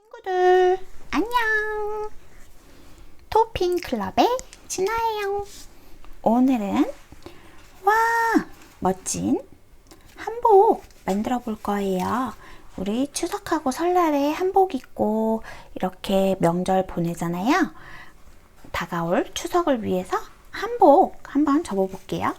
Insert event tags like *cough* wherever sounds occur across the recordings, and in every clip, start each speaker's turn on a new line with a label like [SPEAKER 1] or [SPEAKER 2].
[SPEAKER 1] 친구들. 안녕. 토핑 클럽의 진아예요. 오늘은 와 멋진 한복 만들어 볼 거예요. 우리 추석하고 설날에 한복 입고 이렇게 명절 보내잖아요. 다가올 추석을 위해서 한복 한번 접어 볼게요.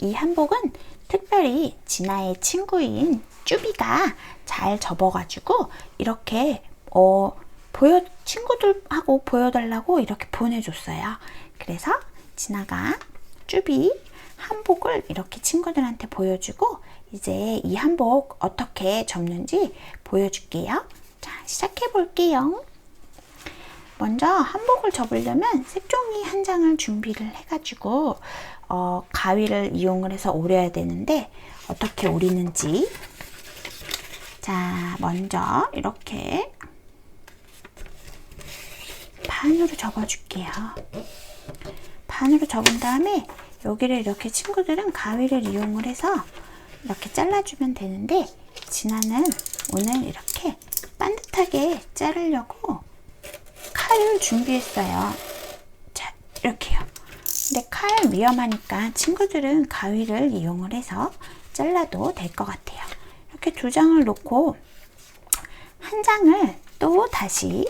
[SPEAKER 1] 이 한복은 특별히 진아의 친구인 쭈비가 잘 접어가지고 이렇게 어 보여 친구들하고 보여달라고 이렇게 보내줬어요. 그래서 진아가 쭈비 한복을 이렇게 친구들한테 보여주고 이제 이 한복 어떻게 접는지 보여줄게요. 자 시작해 볼게요. 먼저 한복을 접으려면 색종이 한 장을 준비를 해가지고 어, 가위를 이용을 해서 오려야 되는데 어떻게 오리는지 자 먼저 이렇게 반으로 접어줄게요. 반으로 접은 다음에 여기를 이렇게 친구들은 가위를 이용을 해서 이렇게 잘라주면 되는데 진아는 오늘 이렇게 반듯하게 자르려고 칼을 준비했어요. 자 이렇게요. 근데 칼 위험하니까 친구들은 가위를 이용을 해서 잘라도 될 것 같아요. 이렇게 두 장을 놓고 한 장을 또 다시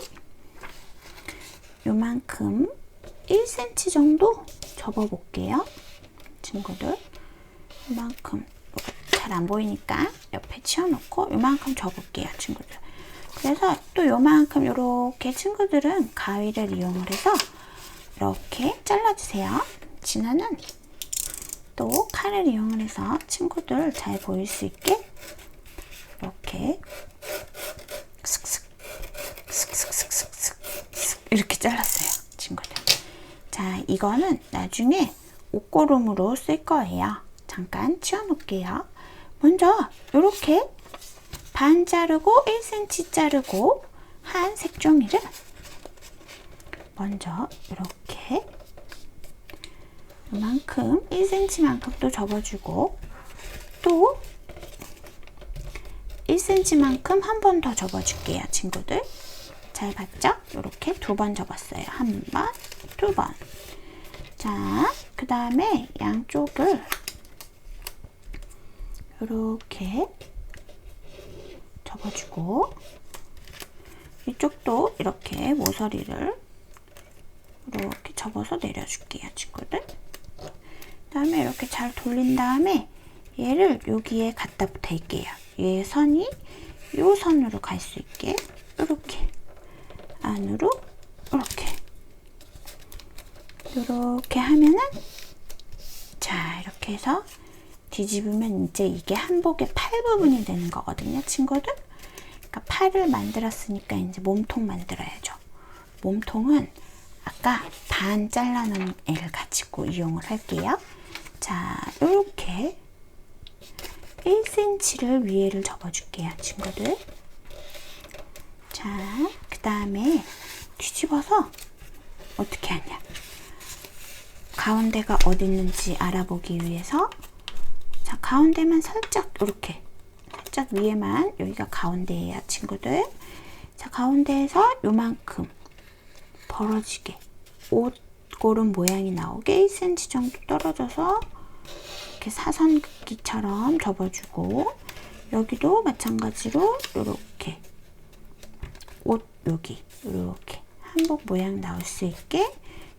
[SPEAKER 1] 요만큼 1cm 정도 접어 볼게요. 친구들 요만큼 잘 안 보이니까 옆에 치워놓고 요만큼 접을게요. 친구들 그래서 또 요만큼 요렇게 친구들은 가위를 이용을 해서 이렇게 잘라주세요. 진아는 또 칼을 이용을 해서 친구들 잘 보일 수 있게 이렇게 이렇게 잘랐어요. 친구들. 자, 이거는 나중에 옷고름으로 쓸 거예요. 잠깐 치워놓을게요. 먼저 이렇게 반 자르고 1cm 자르고 한 색종이를 먼저 이렇게 이만큼 1cm만큼 또 접어주고 또 1cm만큼 한 번 더 접어줄게요 친구들 잘 봤죠? 이렇게 두 번 접었어요 한 번, 두 번. 자, 그 다음에 양쪽을 이렇게 접어주고 이쪽도 이렇게 모서리를 이렇게 접어서 내려줄게요, 친구들. 다음에 이렇게 잘 돌린 다음에 얘를 여기에 갖다 대게요. 얘 선이 요 선으로 갈 수 있게 이렇게 안으로 이렇게 이렇게 하면은 자 이렇게 해서 뒤집으면 이제 이게 한복의 팔 부분이 되는 거거든요, 친구들. 그러니까 팔을 만들었으니까 이제 몸통 만들어야죠. 몸통은 아까 반 잘라놓은 애를 가지고 이용을 할게요. 자, 이렇게 1cm를 위에를 접어줄게요, 친구들. 자, 그 다음에 뒤집어서 어떻게 하냐. 가운데가 어디 있는지 알아보기 위해서 자, 가운데만 살짝 이렇게 살짝 위에만 여기가 가운데예요, 친구들. 자, 가운데에서 요만큼 벌어지게 옷고름 모양이 나오게 1cm 정도 떨어져서 이렇게 사선 긋기처럼 접어주고 여기도 마찬가지로 이렇게 옷 여기 이렇게 한복 모양 나올 수 있게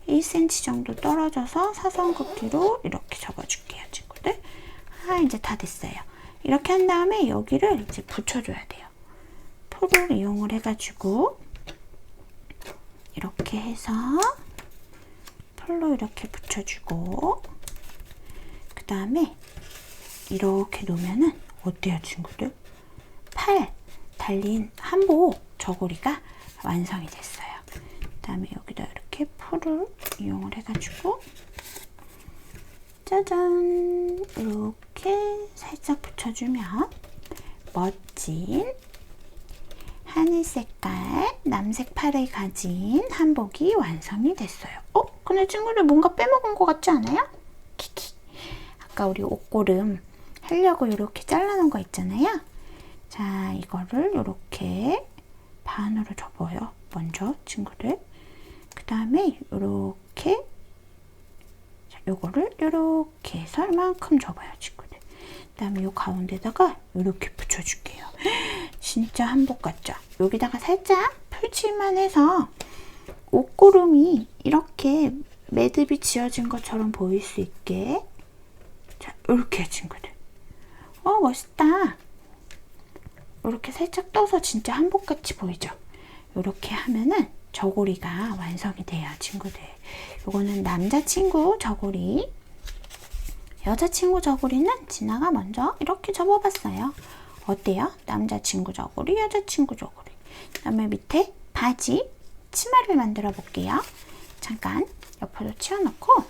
[SPEAKER 1] 1cm 정도 떨어져서 사선 긋기로 이렇게 접어줄게요 친구들. 아 이제 다 됐어요. 이렇게 한 다음에 여기를 이제 붙여줘야 돼요. 풀을 이용을 해가지고 이렇게 해서 풀로 이렇게 붙여주고 그 다음에 이렇게 놓으면은 어때요 친구들? 팔 달린 한복 저고리가 완성이 됐어요. 그 다음에 여기다 이렇게 풀을 이용을 해가지고 짜잔 이렇게 살짝 붙여주면 멋진 하늘 색깔 남색 팔을 가진 한복이 완성이 됐어요. 어? 근데 친구들 뭔가 빼먹은 것 같지 않아요? 키키. 아까 우리 옷고름 하려고 이렇게 잘라놓은 거 있잖아요. 자, 이거를 이렇게 반으로 접어요. 먼저 친구들. 그 다음에 요렇게 자, 요거를 요렇게 해서 이만큼 접어요, 친구들. 그 다음에 요 가운데다가 요렇게 붙여줄게요. *laughs* 진짜 한복 같죠? 여기다가 살짝 풀칠만 해서 옷고름이 이렇게 매듭이 지어진 것처럼 보일 수 있게 자, 이렇게 친구들. 어, 멋있다. 이렇게 살짝 떠서 진짜 한복같이 보이죠? 이렇게 하면은 저고리가 완성이 돼요, 친구들. 요거는 남자친구 저고리. 여자친구 저고리는 진아가 먼저 이렇게 접어봤어요. 어때요? 남자친구 저고리, 여자친구 저고리. 그 다음에 밑에 바지, 치마를 만들어 볼게요. 잠깐 옆으로 치워놓고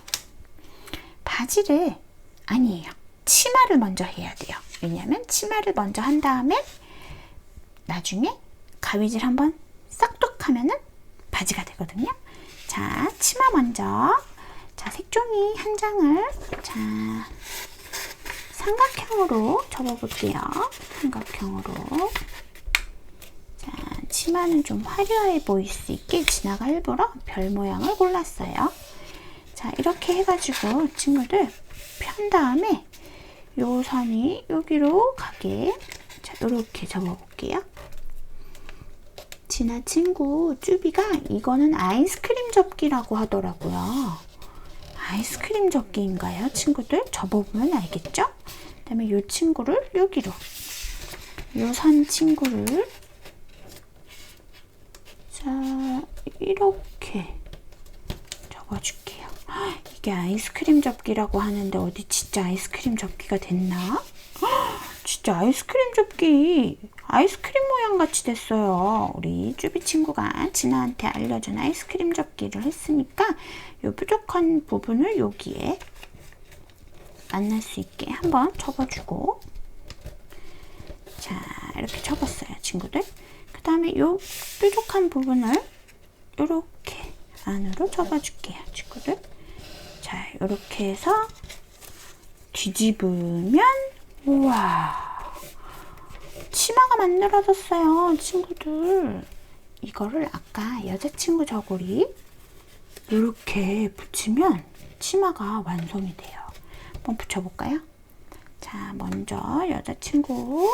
[SPEAKER 1] 바지를 아니에요. 치마를 먼저 해야 돼요. 왜냐하면 치마를 먼저 한 다음에 나중에 가위질 한번 싹둑 하면은 바지가 되거든요. 자, 치마 먼저. 자, 색종이 한 장을 자 삼각형으로 접어볼게요. 삼각형으로. 자, 치마는 좀 화려해 보일 수 있게 진아가 일부러 별 모양을 골랐어요. 자, 이렇게 해가지고 친구들 편 다음에 요 선이 여기로 가게 자, 이렇게 접어볼게요. 진아 친구 쭈비가 이거는 아이스크림 접기라고 하더라고요. 아이스크림 접기인가요, 친구들? 접어보면 알겠죠? 그 다음에 이 친구를 여기로 이 선 친구를 자 이렇게 접어줄게요. 이게 아이스크림 접기라고 하는데 어디 진짜 아이스크림 접기가 됐나? 진짜 아이스크림 접기. 아이스크림 모양 같이 됐어요. 우리 쭈비 친구가 진아한테 알려준 아이스크림 접기를 했으니까 요 부족한 부분을 여기에 만날 수 있게 한번 접어주고. 자 이렇게 접었어요 친구들. 그 다음에 요 뾰족한 부분을 이렇게 안으로 접어줄게요 친구들. 자 이렇게 해서 뒤집으면 우와 치마가 만들어졌어요 친구들 이거를 아까 여자친구 저고리 이렇게 붙이면 치마가 완성이 돼요 한번 붙여볼까요? 자 먼저 여자친구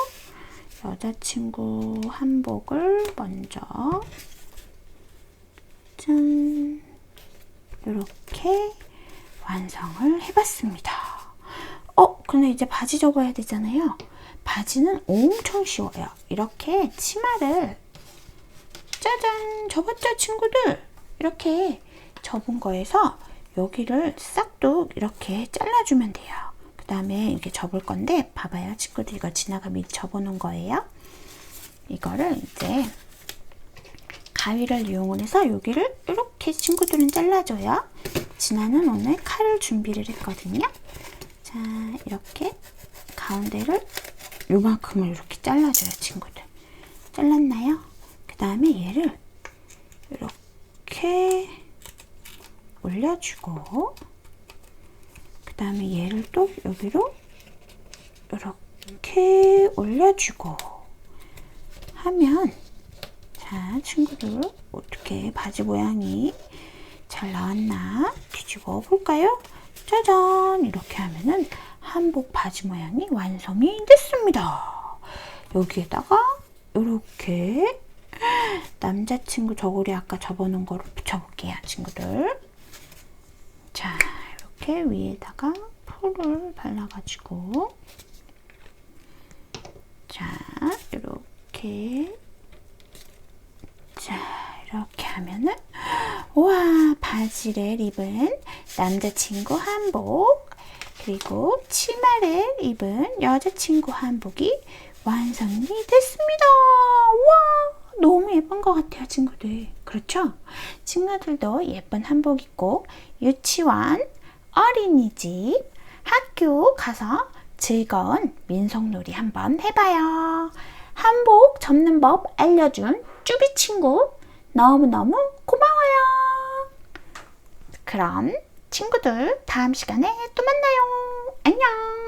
[SPEAKER 1] 여자친구 한복을 먼저 짠 이렇게 완성을 해봤습니다. 어, 근데 이제 바지 접어야 되잖아요. 바지는 엄청 쉬워요. 이렇게 치마를 짜잔 접었죠 친구들 이렇게 접은 거에서 여기를 싹둑 이렇게 잘라주면 돼요. 그 다음에 이렇게 접을 건데 봐봐요 친구들 이거 지나가 미리 접어놓은 거예요. 이거를 이제 가위를 이용해서 여기를 이렇게 친구들은 잘라줘요. 진아는 오늘 칼을 준비를 했거든요. 자 이렇게 가운데를 요만큼을 이렇게 잘라줘요 친구들. 잘랐나요? 그 다음에 얘를 이렇게 올려주고 그 다음에 얘를 또 여기로 이렇게 올려주고 하면 자 친구들 어떻게 바지 모양이 잘 나왔나 뒤집어 볼까요? 짜잔! 이렇게 하면은 한복 바지 모양이 완성이 됐습니다. 여기에다가 이렇게 남자친구 저고리 아까 접어놓은 거를 붙여볼게요 친구들. 자 이렇게 위에다가 풀을 발라가지고. 자 이렇게. 자 이렇게 하면은 와 바지를 입은 남자친구 한복 그리고 치마를 입은 여자친구 한복이 완성이 됐습니다. 와 너무 예쁜 것 같아요 친구들 그렇죠? 친구들도 예쁜 한복 입고 유치원, 어린이집, 학교 가서 즐거운 민속놀이 한번 해봐요. 한복 접는 법 알려준 쭈비 친구 너무너무 고마워요. 그럼 친구들 다음 시간에 또 만나요. 안녕.